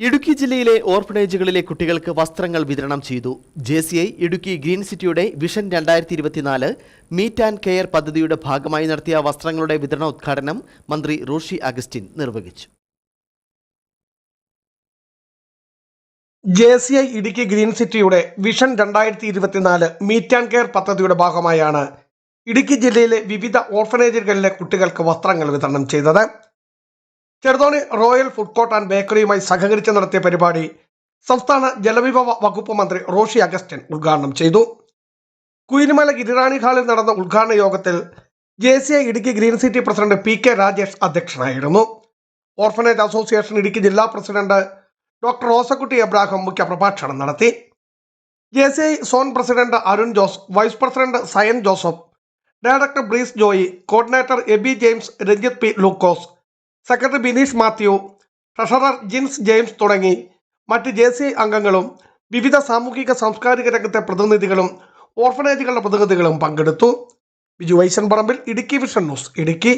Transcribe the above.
ഇടുക്കി ജില്ലയിലെ ഓർഫനേജുകളിലെ കുട്ടികൾക്ക് വസ്ത്രങ്ങൾ വിതരണം ചെയ്തു. J C I Idukki green സിറ്റിയുടെ വിഷൻ രണ്ടായിരത്തി ഇരുപത്തിനാല് മീറ്റ് ആൻഡ് കെയർ പദ്ധതിയുടെ ഭാഗമായി നടത്തിയ വസ്ത്രങ്ങളുടെ വിതരണ ഉദ്ഘാടനം മന്ത്രി റോഷി അഗസ്റ്റിൻ നിർവഹിച്ചു. J C I Idukki green സിറ്റിയുടെ വിഷൻ രണ്ടായിരത്തി ഇരുപത്തിനാല് മീറ്റ് ആൻഡ് കെയർ പദ്ധതിയുടെ ഭാഗമായാണ് ഇടുക്കി ജില്ലയിലെ വിവിധ ഓർഫനേജുകളിലെ കുട്ടികൾക്ക് വസ്ത്രങ്ങൾ വിതരണം ചെയ്തത്. Cheruthoni royal food court and ബേക്കറിയുമായി സഹകരിച്ച് നടത്തിയ പരിപാടി സംസ്ഥാന ജലവിഭവ വകുപ്പ് മന്ത്രി റോഷി അഗസ്റ്റിൻ ഉദ്ഘാടനം ചെയ്തു. കുയിലിമല ഗിരിറാണി ഹാളിൽ നടന്ന ഉദ്ഘാടന യോഗത്തിൽ J C I Idukki green city president P K Rajesh അധ്യക്ഷനായിരുന്നു. ഓർഫനേജ് അസോസിയേഷൻ ഇടുക്കി ജില്ലാ പ്രസിഡന്റ് ഡോക്ടർ റോസക്കുട്ടി എബ്രാഹിം മുഖ്യപ്രഭാഷണം നടത്തി. J C I zone president Arun Jose vice president Sayan Joseph director Breeze Joy coordinator Abi James Ranjith P Lukose secretary Bineesh Mathew treasurer Jins James തുടങ്ങി മറ്റ് J C അംഗങ്ങളും വിവിധ സാമൂഹിക സാംസ്കാരിക രംഗത്തെ പ്രതിനിധികളും ഓർഫനേജുകളുടെ പ്രതിനിധികളും പങ്കെടുത്തു. Biju Vaishan Parambil Idukki vision news Idukki.